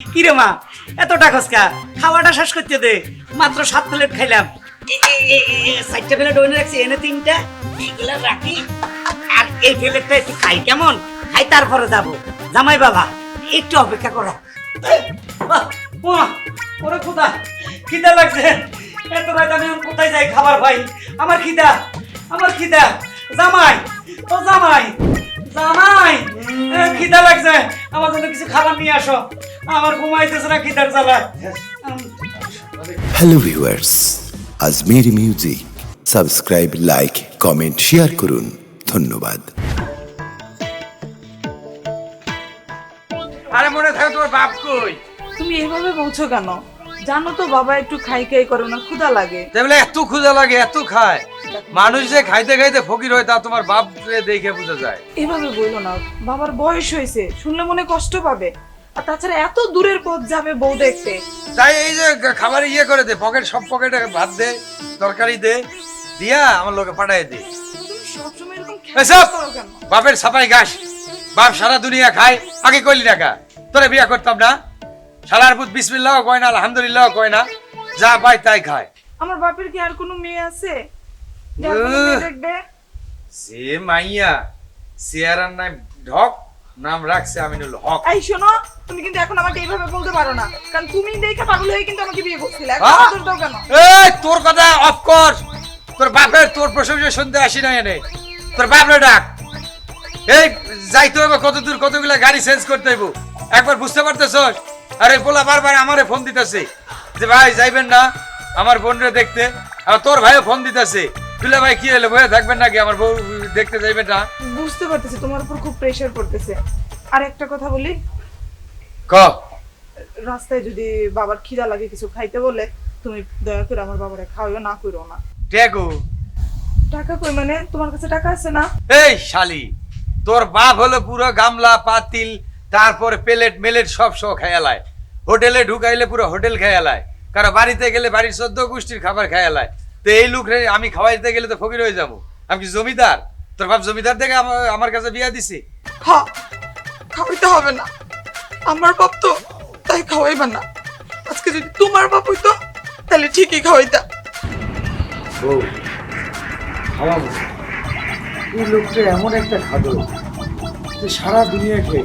কিরে মা? এত টাকসকা খাওয়াটা শেষ করতে দে। মাত্র সাত প্লেট খাইলাম। চারটা প্লেট রাখছি, এনে তিনটা। এইগুলা রাখি। আর এই প্লেটটা একটু খাই কেমন? খাই তারপরে যাব। জামাই বাবা, একটু অপেক্ষা করো। ওরে খিদা লাগছে। এত রাত আমি কোথায় যাই খাবার ভাই আমার খিদা আমার খিদা। জামাই, ও জামাই জামাই খিদা লাগছে। আমার জন্য কিছু খাবার নিয়ে আসো। আমার ঘুমাইতেছে না খিদার জ্বালা হ্যালো ভিউয়ার্স আজমের music. Subscribe like comment share করুন। ধন্যবাদ। আরে মনে থাকে তোমার বাপ কই? তুমি এইভাবে বলছো কেন? জানো তো বাবা একটু খাই খাই করে না ক্ষুধা লাগে। তাই বলে এত ক্ষুধা লাগে এত খায়। মানুষ যে খাইতে খাইতে ফকির হয় তা তোমার বাপ দেখে বোঝা যায়। এভাবে বলল না। বাবার বয়স হয়েছে শুনলে মনে কষ্ট পাবে। আর তাছাড়া এত দূরের পথ যাবে বউ দেখতে। তাই এই যে খাবার ইয়ে করে দে পকেট সব পকেটে ভাত দে তরকারি দে দিয়া আমার লোকে দে। সবসময় এরকম এসব বাপের গাছ বাপ সারা দুনিয়া খায় আগে কইলি টাকা তোরে বিয়া করতাম না। সালার পুত বিসমিল্লাহ কয় না আলহামদুলিল্লাহ কয় না। যা পাই তাই খায়। আমার বাপের কি আর কোনো মেয়ে আছে? সে মাইয়া চেয়ারার ঢক নাম রাখছে আমিনুল হক। এই শোনো তুমি কিন্তু এখন আমাকে এইভাবে বলতে পারো না। কারণ তুমি দেখে পাগল হয়ে কিন্তু আমাকে বিয়ে করছিলে। এখন দাও কেন? এই তোর কথা অফ কর। তোর বাপের তোর প্রশংসা শুনতে আসি না এনে। তোর বাপরে ডাক। এই যাইতে হবে কত দূর কতগুলা গাড়ি চেঞ্জ করতে হইব। একবার বুঝতে পারতেছস? আরে বলা বারবার আমারে ফোন দিতেছে। যে ভাই যাইবেন না আমার বোনরে দেখতে। আর তোর ভাইও ফোন দিতেছে। তুলে ভাই কি হলো? বয়ে থাকবেন নাকি? আমার বউ দেখতে যাইবেন না। বুঝতে পারতেছি তোমার উপর খুব প্রেশার পড়তেছে। আর একটা কথা বলি ক? রাস্তায় যদি বাবার খিদা লাগে কিছু খাইতে বলে তুমি দয়া করে আমার বাবারে খাওয়াও না করো না। টেকু টাকা কই মানে? তোমার কাছে টাকা আছে না? এই শালি তোর বাপ হলো পুরো গামলা পাতিল তারপর প্লেট মেলেট সব শো খেয়ালায় হোটেলে ঢুকাইলে পুরো হোটেল খেয়ালায় কারণ বাড়িতে গেলে বাড়ির সদ্য গোষ্ঠীর খাবার খেয়ালায় তো এই লোক রে আমি খাওয়াইতে গেলে তো ফকির হয়ে যাব। আমি কি জমিদার? তোর বাপ জমিদার দেখে আমার কাছে বিয়া দিছি? হ্যাঁ খাওয়াইতে হবে না। আমার বাপ তো তাই খাওয়াইবা না। আজকে যদি তোমার বাপ হইতো তাহলে ঠিকই খাওয়াইতা। বউ খাওয়াবো এই লোকটা এমন একটা খাদো যে সারা দুনিয়া খেয়ে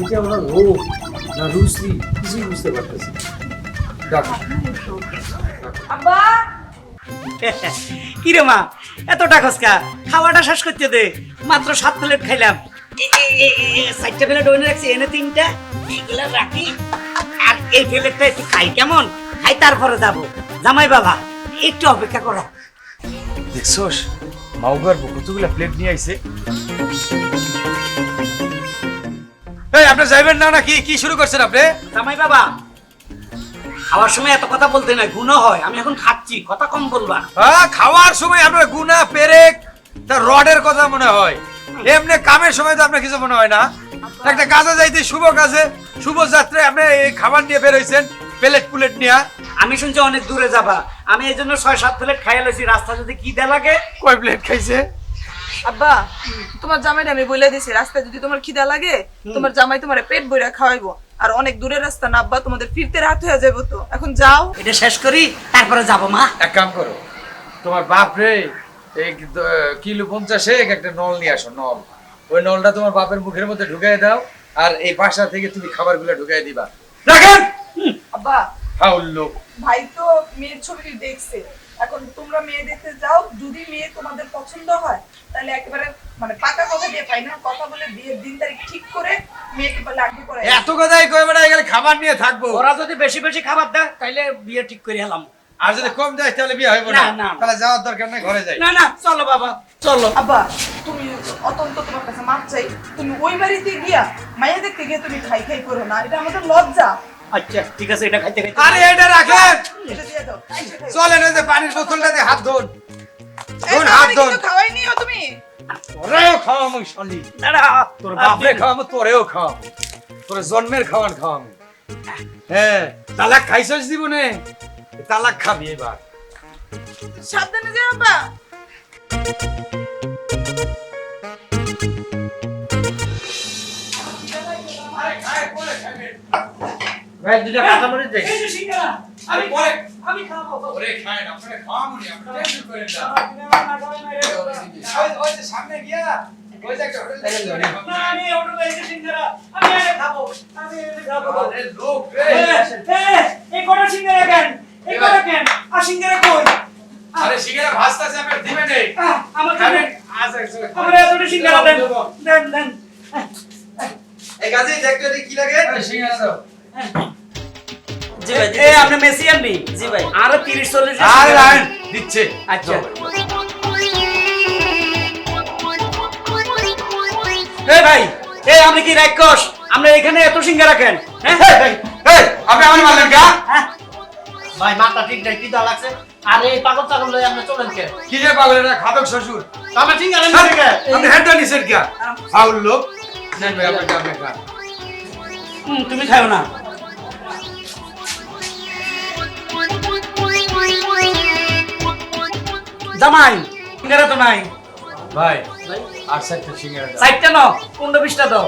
এটা আমরা রোগ না রুচি কিছুই বুঝতে পারতেছি দেখো আব্বা! কিরে মা এত টাকসকা খাওয়াটা শেষ করতে দে। মাত্র সাত প্লেট খাইলাম। চারটা প্লেট ওনে রাখছি এনে তিনটা। এইগুলা রাখি। আর এই প্লেটটা একটু খাই কেমন? খাই তারপরে যাব। জামাই বাবা একটু অপেক্ষা করো। দেখছোস মাউগার কতগুলা প্লেট নিয়ে আইছে। এই আপনি যাইবেন না না কি কি শুরু করছেন আপনি? জামাই বাবা খাওয়ার সময় এত কথা বলতে নাই গুণ হয়। আমি এখন খাচ্ছি কথা কম বলবা হ্যাঁ খাওয়ার সময় আপনার গুনা পেরেক তার রডের কথা মনে হয়। এমনি কামের সময় তো আপনার কিছু মনে হয় না। একটা কাজে যাইতে শুভ কাজে শুভ যাত্রায় আপনি এই খাবার নিয়ে বের হয়েছেন প্লেট প্লেট নিয়ে। আমি শুনছি অনেক দূরে যাবা। আমি এই জন্য ছয় সাত প্লেট খাইয়া লইছি রাস্তা যদি কি দে লাগে? কয় প্লেট খাইছে? আব্বা তোমার জামাইটা আমি বলে দিছি রাস্তায় যদি তোমার খিদা লাগে তোমার জামাই তোমার পেট বইরা খাওয়াইবো। আর অনেক দূরের রাস্তা না আব্বা তোমাদের ফিরতে রাত হয়ে যাব তো। এখন যাও। এটা শেষ করি তারপরে যাব মা। এক কাম করো তোমার বাপ রে এই কিলো পঞ্চাশে একটা নল নিয়ে আসো নল। ওই নলটা তোমার বাপের মুখের মধ্যে ঢুকাই দাও আর এই বাসা থেকে তুমি খাবার খাবারগুলো ঢুকাই দিবা। রাখেন! আব্বা হাউল লোক ভাই তো মেয়ের ছবিটি দেখছে। এখন তোমরা মেয়ে দেখতে যাও যদি মেয়ে তোমাদের পছন্দ হয় তাহলে একেবারে মানে পাকা কথা দিয়ে ফাইনাল কথা বলে বিয়ের দিন তারিখ ঠিক করে মেয়েকে বলে আগে করে এত কথাই কয়ে বেড়াই গেলে খাবার নিয়ে থাকব। ওরা যদি বেশি বেশি খাবার দেয় তাইলে বিয়ে ঠিক করে হেলাম। আর যদি কম যায় তাহলে বিয়ে হইব না। তাহলে যাওয়ার দরকার নেই ঘরে যাই। না না চলো বাবা চলো। আব্বা তুমি অতন্ত তোমার কাছে মাপ চাই। তুমি ওই বাড়িতে গিয়া মাইয়া দেখতে গিয়ে তুমি খাই খাই করো না এটা আমাদের লজ্জা। আচ্ছা ঠিক আছে এটা খাইতে খাইতে। আরে এটা রাখেন। চলেন ওই যে পানির বোতলটা দিয়ে হাত ধোন। ধোন হাত ধোন কিন্তু খাওয়াই নিও তুমি। তোরেও খাওয়ামো শালি দাঁড়া, তোর বাপরে খাওয়ামো তোরেও খাওয়ামো তোর জন্মের খাওয়ান খাওয়ামো হ্যাঁ তালাক খাইছস জীবনে? তালাক খাবি এবার। সাবধানে যে ভাই দুটা দে। এই যে সিঙ্গারা আরে পরে। আমি খাব ওরে খায় না আপনারা খাওয়াবো নি আপনি টেনশন করেন না। আপনি আমার না খাবেন না, এটা না। ওই ওই যে সামনে গিয়া ওই যে একটা হোটেল না, আমি হোটেলে এই যে সিঙ্গারা, আমি এনে খাব, আমি এনে খাব। আরে লোক রে। এ, এ, এই কটা সিঙ্গারা কেন? এই কটা কেন? আর সিঙ্গারা কই? আরে সিগারেট ভাজতাছে আপনি দিবেন খাবেন জন্য- আজ আমার এতটা সিঙ্গারা দেন। দেন, দেন। এই কাজে দেখতে দেখতে কি লাগে? দাও। জি ভাই এ, আপনি মেসি আনবি? জি ভাই। আরও তিরিশ চল্লিশ আরে রায়ন দিচ্ছে। আচ্ছা। এ ভাই এ আপনি কি রাক্ষস? আমরা এখানে এত সিঙ্গারা কেন? হ্যাঁ? এই, এই, আপনি আমার মারলেন কা? হ্যাঁ? ভাই মাথা ঠিক নাই কি দা লাগছে। আরে পাগল পাগল লয়ে আমরা চলেন কে কি যে পাগল এটা খাদক শ্বশুর? আমরা ঠিক আছে স্যার, আপনি হেডটা নিছেন কে? ফাউল লোক। নেন ভাই আপনাকে আপনি খান তুমি খাও না। জামাই সিঙ্গারা তো নাই। ভাই আর সাইডটা দাও। সাইডটা নাও পনেরো বিশটা দাও।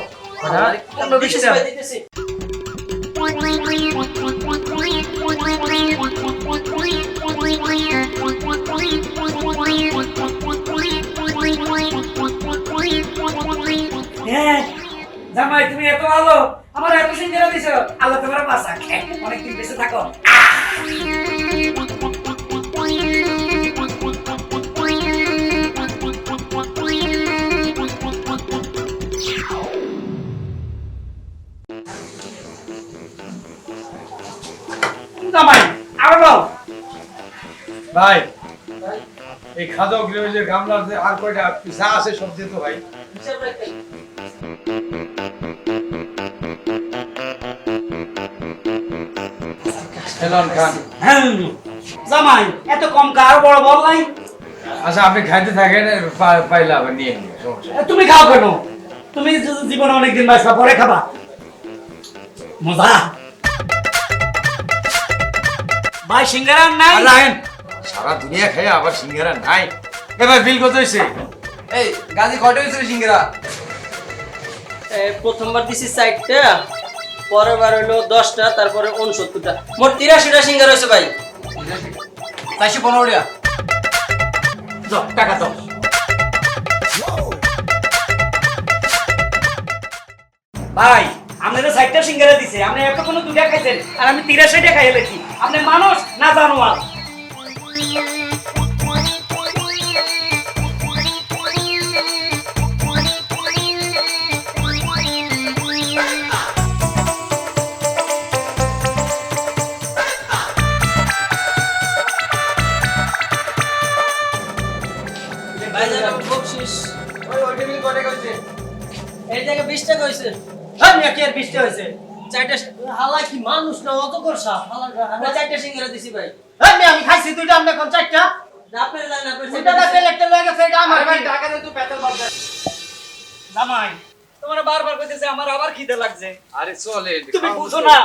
পনেরো বিশটা। হ্যাঁ জামাই তুমি এত ভালো আমার এত সিঙ্গারা দিছো। আল্লাহ তোমার বাসা অনেকদিন বেঁচে থাকো। ভাই এই খাদক যে গামলা আছে আর কয়টা যা আছে সব তো ভাই। জামাই এত কম কা আরও বড় বল নাই? আচ্ছা আপনি খাইতে থাকেন পা- পাইলে আবার নিয়ে। এ, তুমি খাও কেন? তুমি জীবনে অনেকদিন বাঁচবা পরে খাবা। মজা। ভাই সিঙ্গারা নাই? সারা দুনিয়া খাই আবার সিঙ্গারা নাই। এবার বিল কত হয়েছে এই গাজী কয়টা হয়েছিল সিঙ্গেরা? প্রথমবার দিছি চারটা পরের বার হইল দশটা তারপরে উনসত্তরটা মোট তিরাশিটা সিঙ্গার হয়েছে ভাই। চারশো পনেরো টাকা দাও ভাই আপনাদের সাইডটা সিঙ্গারা দিছে আপনি এত কোনো দুটা খাইছেন আর আমি তিরাশিটা খাই এলেছি আপনি মানুষ না জানোয়ার? জানো এই জায়গায় বিশ টাকা হয়েছে হ্যাঁ মিয়া কি আর বৃষ্টি হয়েছে চারটা হালা কি মানুষ না অত করছা হালা চারটা সিঙ্গারা দিছি ভাই। আমি খাইছি দুইটা আপনি কোন চারটা। আপনার জানেন আপনার দুইটা তেল একটা লয়ে গেছে এটা আমার ভাই টাকা দিয়ে তুই পেট্রোল পাম্প জামাই তোমার বারবার কইতেছে আমার আবার খিদে লাগছে। আরে চলে তুমি বুঝো না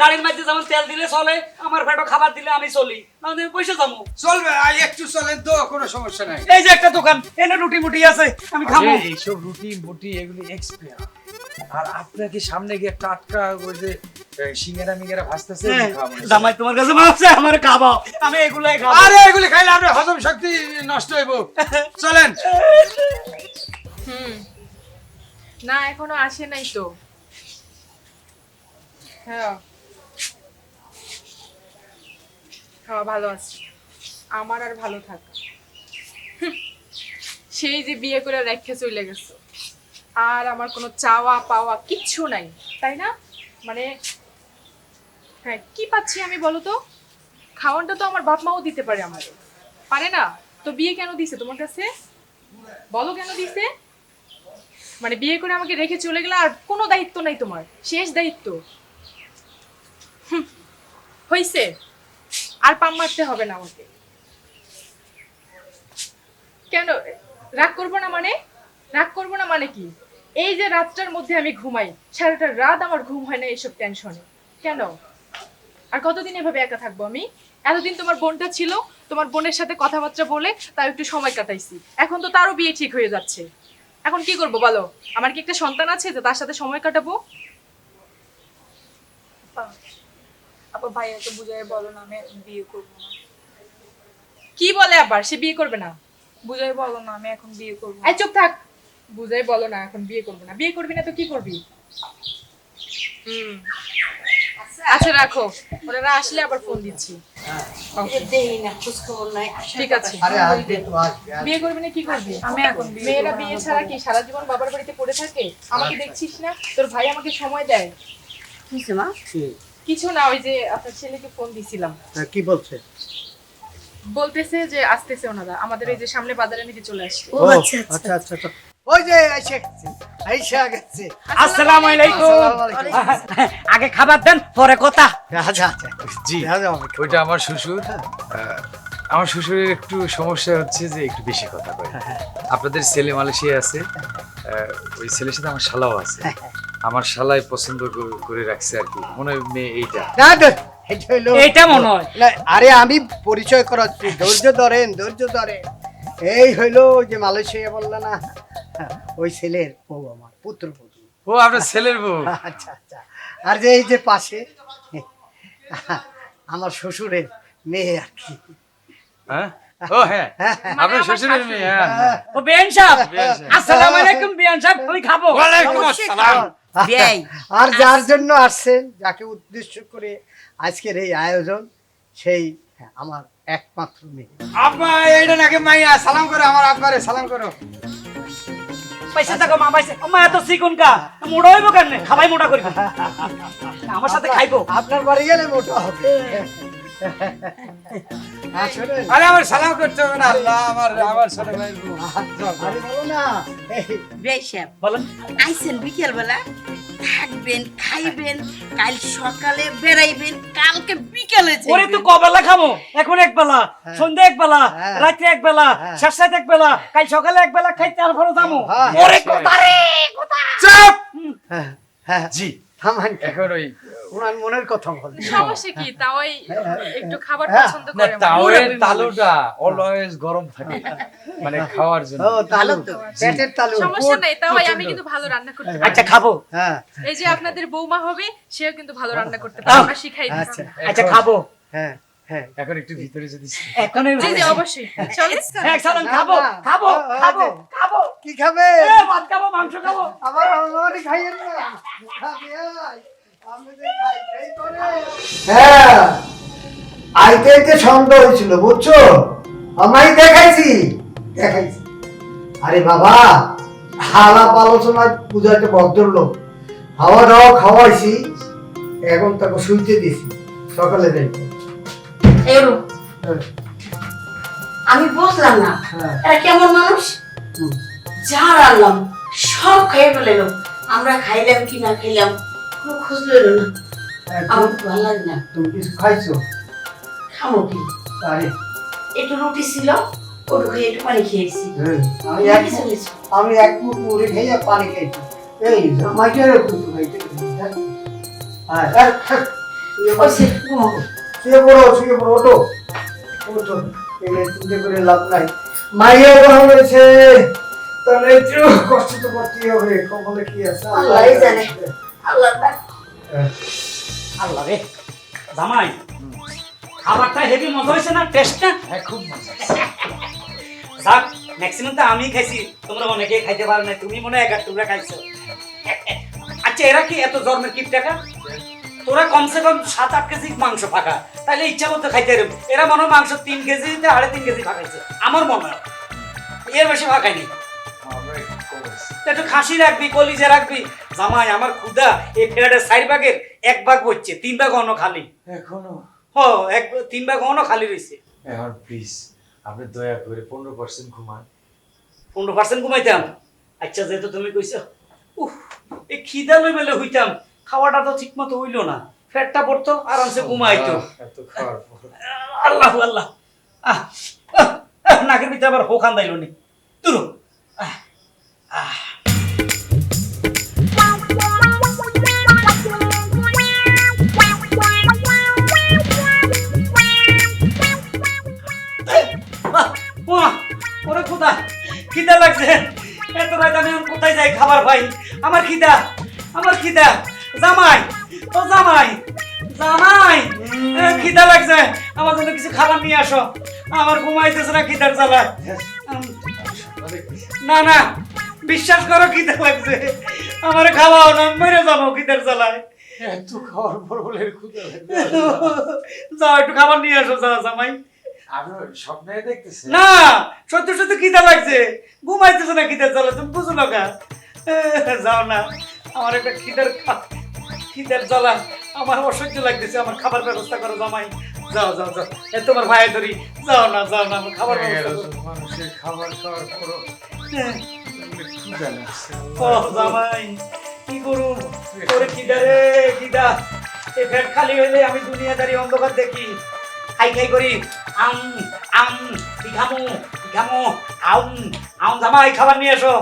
গাড়ির মধ্যে যেমন তেল দিলে চলে আমার পেটও খাবার দিলে আমি চলি। না আমি পয়সা যাব চলবে আর একটু চলেন তো কোনো সমস্যা নাই। এই যে একটা দোকান এনে রুটি মুটি আছে আমি খাব এইসব রুটি মুটি এগুলি এক্সপায়ার আর আপনাকে সামনে গিয়ে টাটকা ওই যে সিঙ্গারা মিঙ্গারা ভাজতেছে হ্যাঁ। জামাই তোমার কাছে আমার খাব। আমি এগুলাই খাব। আরে এগুলি খাইলে আপনার হজম শক্তি নষ্ট হইব। চলেন। হুম। না এখনও আসে নাই তো। হ্যাঁ। হ্যাঁ ভালো আছি। আমার আর ভালো থাক। সেই যে বিয়ে করে রেখে চলে গেছো। আর আমার কোনো চাওয়া পাওয়া কিচ্ছু নাই, তাই না? মানে হ্যাঁ কি পাচ্ছি আমি বলো তো? খাওয়ানটা তো আমার বাপ মাও দিতে পারে আমাদের পারে না? তো বিয়ে কেন দিছে তোমার কাছে? বলো কেন দিছে? মানে বিয়ে করে আমাকে রেখে চলে গেলে আর কোনো দায়িত্ব নাই তোমার, শেষ দায়িত্ব। হইছে। আর পাম মারতে হবে না আমাকে। কেন? রাগ করব না মানে? রাগ করব না মানে কি? এই যে রাতটার মধ্যে আমি ঘুমাই সারাটা রাত আমার ঘুম হয় না এইসব টেনশনে কেন? আর কতদিন এভাবে একা থাকব আমি? এতদিন তোমার বোনটা ছিল তোমার বোনের সাথে কথাবার্তা বলে তাও একটু সময় কাটাইছি। এখন তো তারও বিয়ে ঠিক হয়ে যাচ্ছে। এখন কি করব বলো? আমার কি একটা সন্তান আছে তো তার সাথে সময় কাটাবো? আপা ভাইয়াকে বুঝাই বলো না আমি বিয়ে করব না। কি বলে আবার? সে বিয়ে করবে না। বুঝাই বলো না আমি এখন বিয়ে করব এই চুপ থাক। বুঝাই বলো না এখন বিয়ে করব না। বিয়ে করবি না তো কি করবি? হুম। আচ্ছা। রাখো। ওরা আসলে আবার ফোন দিচ্ছি। ঠিক আছে। বিয়ে করবি না কি করবি? আমি এখন মেয়েরা বিয়ে ছাড়া কি সারা জীবন বাবার বাড়িতে পড়ে থাকে? আমাকে দেখছিস না? তোর ভাই আমাকে সময় দেয়। কিছু না ওই যে আপনার ছেলেকে ফোন দিছিলাম। হ্যাঁ, কি বলছে? বলতেছে যে আসতেছে ওনারা। আমাদের এই যে সামনে বাজারে নিতে চলে আসছে। ও আচ্ছা আচ্ছা আচ্ছা। ওই যে এসে গেছে আইসা গেছে। আসসালামু আলাইকুম। আগে খাবার দেন পরে কথা। আচ্ছা জি ওইটা আমার শ্বশুর। আমার শ্বশুরের একটু সমস্যা হচ্ছে যে একটু বেশি কথা কয়। আপনাদের ছেলে মালয়েশিয়া আছে ওই ছেলের সাথে আমার শালাও আছে। আমার শালাই পছন্দ করে- রাখছে আর কি। মনে হয় মেয়ে এইটা। এইটা মনে হয়। আরে আমি পরিচয় করাচ্ছি ধৈর্য ধরেন ধৈর্য ধরেন। এই হইল ওই যে মালয়েশিয়া বলল না ওই ছেলের বউ আমার পুত্র পুত্র ও আপনার ছেলের বউ? আচ্ছা আচ্ছা। আর যে এই যে পাশে আমার শ্বশুরের মেয়ে আর কি। হ্যাঁ? ও হ্যাঁ। আপনার শ্বশুরের মেয়ে হ্যাঁ। হ্যাঁ। ও বিয়ান সাহেব। আসসালামু আলাইকুম বিয়ান সাহেব আমি খাব। ওয়ালাইকুম আসসালাম। আর যার জন্য আসছেন যাকে উদ্দেশ্য করে আজকের এই আয়োজন সেই আমার একমাত্র মেয়ে। আব্বা এইটা নাকি মাইয়া। সালাম করো আমার আব্বারে সালাম করো। পয়সা দেখো মা মা এত চিকুন কা মোড়া হইব কেন খাবাই মোটা করি আমার সাথে খাইবো। আপনার বাড়ি গেলে মোটা হবে। আরে আমার সালাম করতে হবে না আল্লাহ আমার আমার ছোট ভাইয়ের আরে বলো না বেশাব বলেন। আইসেন বিকেল বেলা থাকবেন খাইবেন কাল সকালে বেড়াইবেন কালকে বিকেলে ওরে। তুই কবেলা খামো এখন এক বেলা সন্ধ্যা এক বেলা হ্যাঁ। রাত্রে এক বেলা হ্যাঁ। শেষ এক বেলা কাল সকালে এক বেলা খাই তারপরে যাব? হ্যাঁ। ওরে কথা রে চুপ! হ্যাঁ হ্যাঁ। জি। থামান। এখন ওই ওনার মনের কথা বলেন সমস্যা কি তাও একটু খাবার হ্যাঁ। পছন্দ না করে তাওয়ের তালুটা অলওয়েজ গরম থাকে মানে খাওয়ার জন্য ও তালু পেটের তালু সমস্যা নেই তাও আমি কিন্তু ভালো রান্না করতে পারি আচ্ছা খাব হ্যাঁ এই যে আপনাদের বৌমা হবে সেও কিন্তু ভালো রান্না করতে পারে আমরা শিখাই আচ্ছা দিচ্ছি আচ্ছা খাব হ্যাঁ হ্যাঁ এখন একটু ভিতরে যদি এখন জি জি অবশ্যই চলে হ্যাঁ চলেন খাব না, না। খাব খাব খাব কি খাবে এ, ভাত খাব মাংস খাব আবার আমারই খাইয়েন না খাবে খাই খাই। হ্যাঁ আইতে আইতে সন্দেহ হয়েছিল বুঝছ? দেখাইছি? দেখাইছি। আরে বাবা আলাপ ভদ্রলোক খাওয়া দাওয়া খাওয়াইছি এখন তাকে শুইতে দিছি সকালে দেখব আমি বুঝলাম না হ্যাঁ। এরা কেমন মানুষ? যা রান্নাম সব খেয়ে ফেলেল আমরা খাইলাম কি না খাইলাম খোঁজ লইল না আমার তো ভালো লাগে না। তুমি কিছু খাইছো? খামো কি? আরে। একটু রুটি ছিল ওটু খেয়ে একটু পানি খেয়েছি। আমি এক কিছু? আমি এক মুঠ মুড়ি খেয়ে পানি খাইছি এই জামাইকে এরকম তো খাইতে হ্যাঁ হ্যাঁ শুয়ে পড়ো, শুয়ে পড়ো ওঠো। ওঠো। এলে চিন্তা করে লাভ নাই। মাইয়া বড় হয়েছে। তাহলে একটু কষ্ট তো করতেই হবে। কপালে কি আছে? আল্লাহই জানে। আল্লাহ। আল্লাহ রে জামাই খাবারটা হেভি মজা হয়েছে না টেস্টটা হ্যাঁ খুব মজা যাক ম্যাক্সিমাম তো আমি খাইছি তোমরা অনেকেই খাইতে পারো না তুমি মনে হয় টুকরা খাইছো। আচ্ছা এরা কি এত জন্মের কিপ টাকা তোরা কমসে কম সাত আট কেজি মাংস ফাঁকা তাহলে ইচ্ছা মতো খাইতে পারবে এরা মনে হয় মাংস তিন কেজিতে আড়াই তিন কেজি ফাঁকাইছে আমার মনে হয়। এর বেশি ফাঁকায়নি একটু খাসি রাখবি কলিজা রাখবি জামাই আমার ক্ষুদা এই ফেরাটের চার ভাগের এক ভাগ হচ্ছে তিন ভাগ অন্য খালি। এখনও? হ এক তিন ভাগ অন্য খালি রয়েছে। এখন প্লিজ আপনি দয়া করে পনেরো পার্সেন্ট ঘুমান। পনেরো পার্সেন্ট ঘুমাইতাম। আচ্ছা যেহেতু তুমি কইছো উহ এই খিদা লই বেলে হইতাম খাওয়াটা তো ঠিক মতো হইল না। ফ্যাটটা পড়তো আরামসে ঘুমাইতো। আল্লাহ আল্লাহ। আহ, নাকের ভিতরে আবার হোখান দাইল নি আহ। আহ, খিদা লাগছে। আমার জন্য কিছু খাবার নিয়ে আসো। আমার ঘুমাইতেছে না খিদার জ্বালায় না না বিশ্বাস করো খিদা লাগছে। আমার খাওয়াও না মেরে যাব খিদার জ্বালায়। এত খাওয়ার পর বলে যাও একটু খাবার নিয়ে আসো যা জামাই। আমি ওই স্বপ্নে দেখতেছি। না সত্যি সত্যি খিদা লাগছে। ঘুমাইতেছে না খিদার জ্বালা তুমি বুঝো না যাও না আমার একটা খিদার জ্বালা। আমার অসহ্য লাগতেছে আমার খাবার ব্যবস্থা করো জামাই। যাও যাও যাও। এ তোমার ভাই ধরি যাও না যাও না আমার খাবার ব্যবস্থা করো। মানুষের খাবার খাওয়ার লাগছে। ও জামাই কি করুন তোরে খিদা রে খিদা এ পেট খালি হইলে আমি দুনিয়াদারি অন্ধকার দেখি। খাই খাই করি। আম আম কি কি খামু আম আম জামাই খাবার নিয়ে এসো।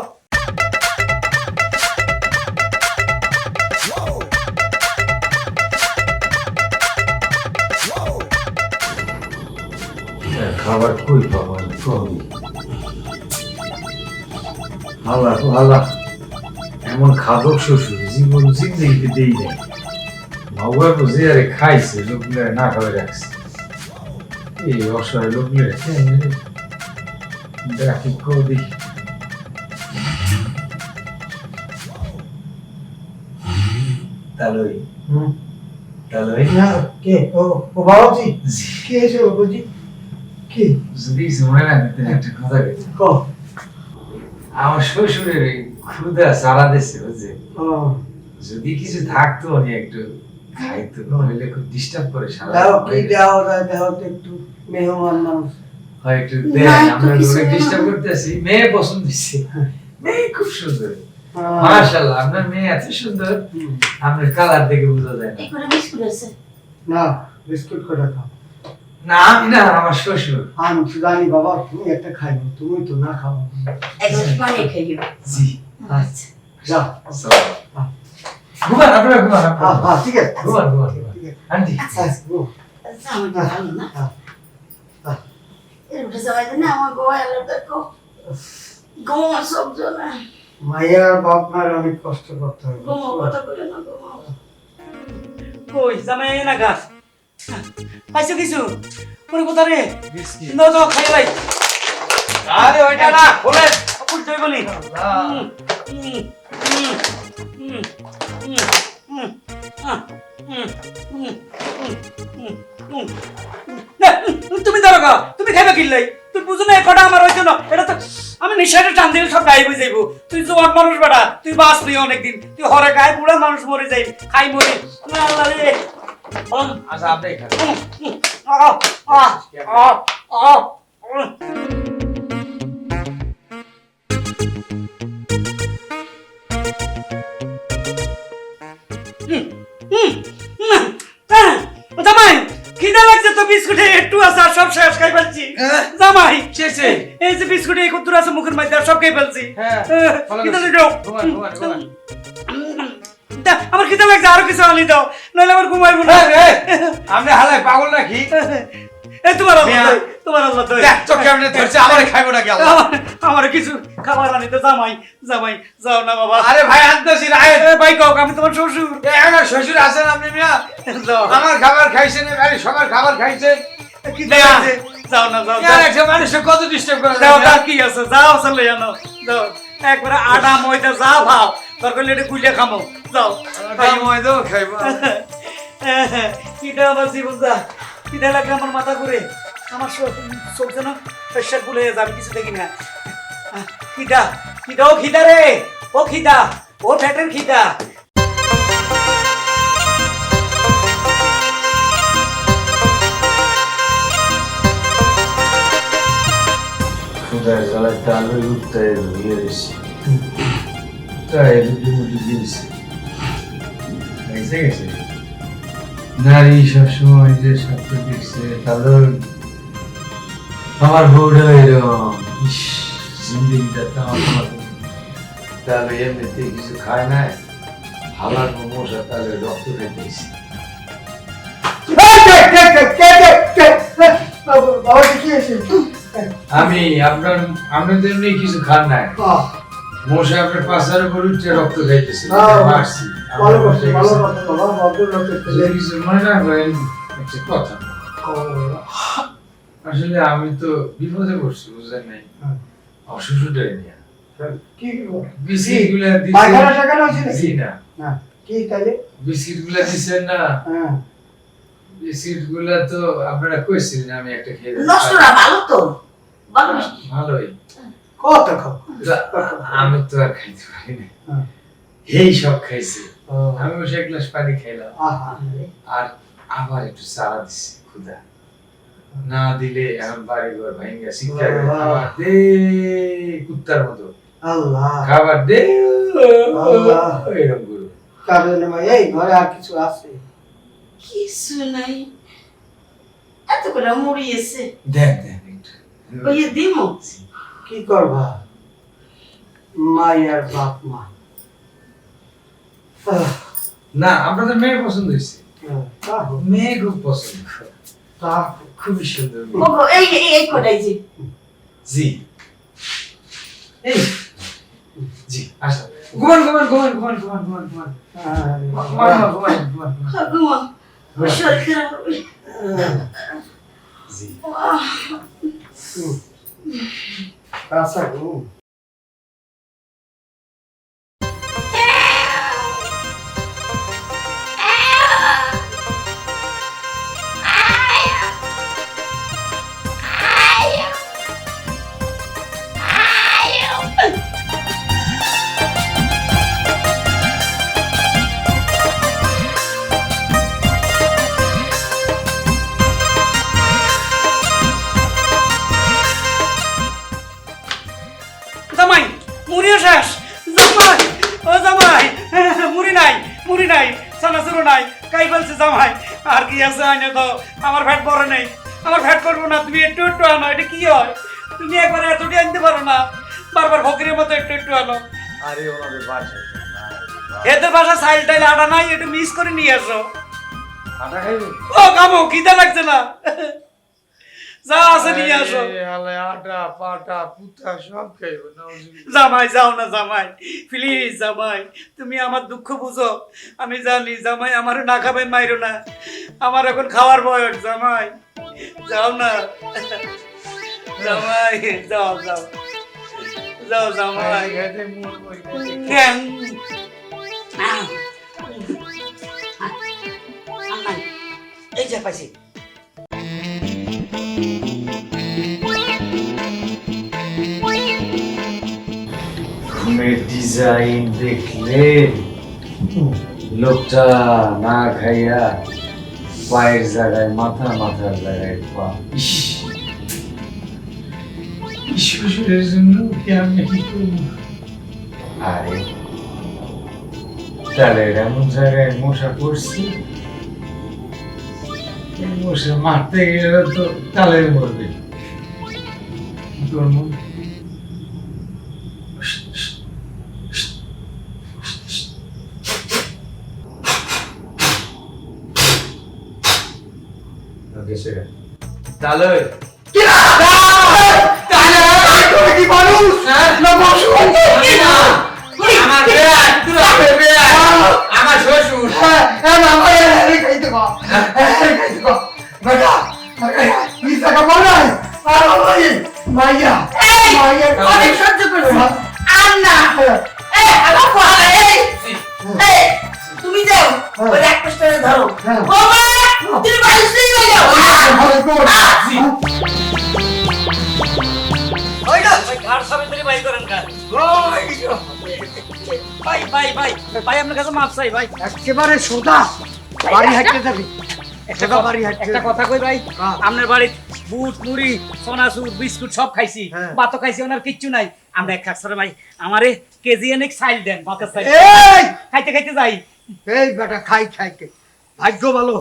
খাবার কই পাবো কবি আল্লাহ আল্লাহ এমন খাদক শ্বশুর জীবন জিন্দগিতে দেই নাই। বুঝে আরে খাইছে লোকগুলো না খাবে রাখছে। এই অসহায় লোকগুলো দেখি। কবি তালই তালই না? কে? ও ও বাবাজি? কে এসে বাবাজি কি? যদি সময় না একটা কথা গেছে ক? আমার শ্বশুরের এই ক্ষুদা সারা দেশে বুঝছে যদি কিছু থাকতো উনি একটু খাইতো নইলে খুব ডিস্টার্ব করে সারা দাও কি দাও দাও দাও একটু মেহমান মানুষ। হয় একটু দেন আমরা অনেক ডিস্টার্ব করতেছি মেয়ে পছন্দ মেয়ে খুব সুন্দর। মাশাআল্লাহ আপনার মেয়ে এত সুন্দর। আপনার কালার দেখে বোঝা যায় না। বিস্কুট আছে? না বিস্কুট করে খাও না আমি না আমার শ্বশুর। আমি তো জানি বাবা তুমি একটা খাইবো তুমি তো না খাও। এক পানি খাইও জি আচ্ছা। যা। ঘুমান আপনারা ঘুমান হ্যাঁ আপনারা হ্যাঁ ঠিক আছে। ঘুমান ঘুমান আন্টি। হ্যাঁ, ঘুমো। আচ্ছা আমার ভালো না। হ্যাঁ। এর উঠে যাওয়াই না আমার গোয়া এলো দেখো গোমা সব জনা। মায়ের বাপ মায়ের অনেক কষ্ট করতে হবে কথা বলে না গোমা কই জামাই না গাছ পাইছো কিছু? মনে কোথা রে? খাই লাই আরে ওইটা না বলি। তুমি ধরো গা, তুমি খাইবা কিনলাই তুই বুঝো না কটা আমার হইতো না এটা তো আমি নিঃশ্বাসে টান দিলে সব গায়ে বুঝে যাইবো। তুই জোয়ান মানুষ বেটা তুই বাঁচবি অনেকদিন। তুই হরে গায়ে বুড়া মানুষ মরে যাই খাই মরে। আল্লাহ রে। আচ্ছা আপনি জামাই খিদা লাগছে তো বিস্কুটে একটু আছে আর সব শেষ খাই ফেলছি হ্যাঁ? জামাই শেষে? এই যে বিস্কুটে এই কদ্দুর আছে মুখের মধ্যে আর সব খাই ফেলছি হ্যাঁ, খিদা। আমার খিদা লাগছে আরও কিছু আনি দাও। নইলে আমার ঘুমাইবো না। আপনি হালাই পাগল নাকি? তোমার তোমার আল্লাহ আপনি ধরছে আমার খাইবো নাকি আল্লাহ? আমার- কিছু খাবার আনিতে জামাই জামাই যাও না বাবা। আরে ভাই আনতেছি ভাই আমি তোমার শ্বশুর। আমার শ্বশুর আছেন আপনি মিয়া? আমার খাবার খাইছেন আরে সবার খাবার খাইছেন খিদা মিয়া। যাও না যাও। একটা মানুষের কত ডিস্টার্ব করে যাও তার কি আছে যাও চলে যাও একবারে আটা ময়দা যা ভাও দরকার এটা কুইলে খামো। যাও। কিটা আমার জীবন যা। কিটা লাগে আমার মাথা ঘুরে। আমার চোখ- যেন প্রেশার ফুল হয়ে যাবে কিছু দেখি না। খিদা খিদা ও খিদা রে। ও খিদা ও ফ্যাটের খিদা। খুদার গলায় তালু উঠতে দিয়ে দিছি। তাই রুটি মুটি দিয়েছি গেছে গেছে নারী সবসময় যে স্বার্থ দেখছে তাহলে আমার বউটা এরকম জিন্দিগিটা তো আমার তাহলে এমনিতে কিছু খায় না হালার মশা তাহলে রক্ত এসে আমি আপনার আপনি তো এমনি কিছু খান নাই। মশা আপনার পাশার উপর উঠছে রক্ত খাইতেছে। মারছি। ভালো করছে ভালো করছে বাবা ভদ্র লোকের ছেলে যদি কিছু মনে না করেন একটা কথা। আসলে আমি তো বিপদে পড়ছি বুঝলেন নাই? হ্যাঁ। নিয়ে। কি বিস্কিটগুলা না। না কি তাইলে? বিস্কিটগুলা দিচ্ছেন না? হ্যাঁ। বিস্কিটগুলা তো আপনারা কইছিলেন আমি একটা খেয়ে নষ্ট না ভালো তো। ভালো ভালোই। কত খাও আমি তো আর খাইতে পারি না। হ্যাঁ। এই সব খাইছে। আমি বসে এক গ্লাস পানি খাইলাম। আহা। আর আবার একটু চারা দিচ্ছে ক্ষুদা না দিলে এখন বাড়ি ঘর ভাঙ্গা শিক্ষা খাবার দে কুত্তার মতো। খাবার দে এরকম করবে কারণে ভাই এই ঘরে আর কিছু আছে? কিছু নাই। এত করে মরিয়েছে। দেন একটু। ওই দিমো। কি করবা? মাই আর বাপ মা। না আপনাদের মেয়ে পছন্দ হয়েছে। হোক, মেয়ে খুব পছন্দ। তা খুবই সুন্দর এই এই এই কটাই যে। জি। এই। জি আসো ঘুমান ঘুমান ঘুমান ঘুমান ঘুমান ঘুমান ঘুমান। ঘুমান। ঘুমান ঘুমান ঘুমান ঘুমা। শরীর খারাপ। হবে। জি আচ্ছা ঘুম। বলছে জামাই আর কি আছে আইনে তো? আমার ভ্যাট বড় নেই। আমার ভ্যাট করব না তুমি একটু একটু আনো এটা কি হয়? তুমি একবার এতটি আনতে পারো না। বারবার ফকিরের মতো একটু একটু আনো। আরে ওনাদের বাসা এদের বাসা সাইল টাইল আটা নাই একটু মিস করে নিয়ে আসো। আটা খাইবে? ও কামো খিদা লাগছে না। যা আছে নিয়ে আসো আলে আটা পাটা পুতা সব খাইবে জামাই যাও না জামাই প্লিজ জামাই তুমি আমার দুঃখ বুঝো। আমি জানি জামাই আমার না খাবে মাইরো না। আমার এখন খাওয়ার বয়স জামাই যাও না। জামাই যাও যাও। যাও জামাই খাইতে কেন এই যে পাইছি। ঘুমের ডিজাইন দেখলে লোকটা না খাইয়া পায়ের জায়গায় মাথা মাথার জায়গায় পা। শ্বশুরের জন্য কি আমি কি করব? আরে তাহলে এমন জায়গায় মশা পড়ছে মশা মারতে গেলে তো তালে মরবে। কি করব ওকে সেটা তাহলে কি মানুষ? না পশু আমার ভাই। একেবারে সোজা। বাড়ি হাঁটতে যাবি। একটা কথা কই ভাই? হ্যাঁ। আপনার বুট মুড়ি সোনাচুর বিস্কুট সব খাইছি। হ্যাঁ। খাইছি ওনার কিচ্ছু নাই। আমরা এক ভাই আমারে কেজি অনেক সাইল দেন ভাতের সাইল এই! খাইতে খাইতে যাই। এই বেটা খাই খাইকে ভাগ্য ভালো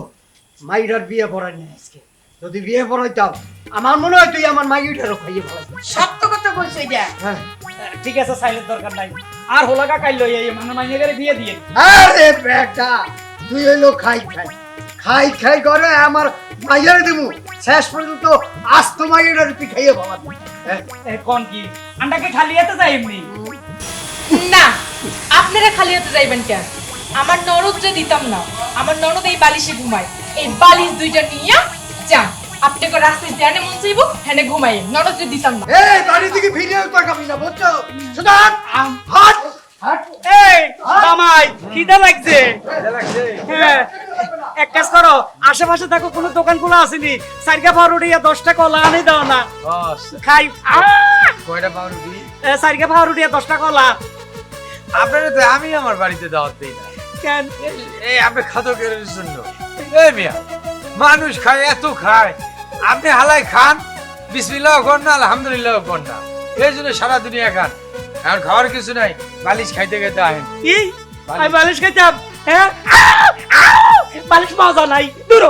মাইরার বিয়ে পড়াই না আজকে। যদি বিয়ে পড়াইতাম আমার মনে হয় তুই আমার মাইটারও খাইয়ে ভালো সত্য কথা বলছো এটা। হ্যাঁ। ঠিক আছে সাইলের দরকার নাই। আর হোলাকা কাইল এই মানে মাইনে করে বিয়ে দিয়ে। আরে বেটা তুই হইল খাই খাই। খাই খাই করে আমার মাইয়ারে দেবো শেষ পর্যন্ত আস্ত মাইয়ার তুই খাইয়ে ভালো এ, কোন কি? আন্ডাকে খালি এতে যাই এমনি? না আপনারা খালি হাতে যাইবেন কেন? আমার ননদ যে দিতাম না আমার ননদ এই বালিশে ঘুমায়। এই বালিশ দুইটা নিয়ে যান আপনি রাস্তায় জানে মন চাইব হ্যাঁ ঘুমাই নড়তে দিতাম না। এই বাড়ি থেকে ফিরে তাকাবি না বুঝছ? সুদান হাট। হাট? এই জামাই খিদা লাগছে। হ্যাঁ এক কাজ করো আশেপাশে দেখো কোনো দোকান খোলা আসেনি। সাইডকা পাউরুটিয়া দশটা কলা আনি দাও না। খাই। কয়টা পাউরুটি? সাইডকা পাউরুটিয়া দশটা কলা। আপনারা তো আমি আমার বাড়িতে দাওয়াত দিই না। কেন? এই আপনি খাদকের জন্য। এই মিয়া মানুষ খায় এত খায়। আপনি হালাই খান বিসমিল্লাহ কর না আলহামদুলিল্লাহ কর না। এই জন্য সারা দুনিয়া খান। আর খাওয়ার কিছু নাই বালিশ খাইতে খাইতে আহেন। কি আমি বালিশ খাইতাম হ্যাঁ! বালিশ মজা নাই দূর।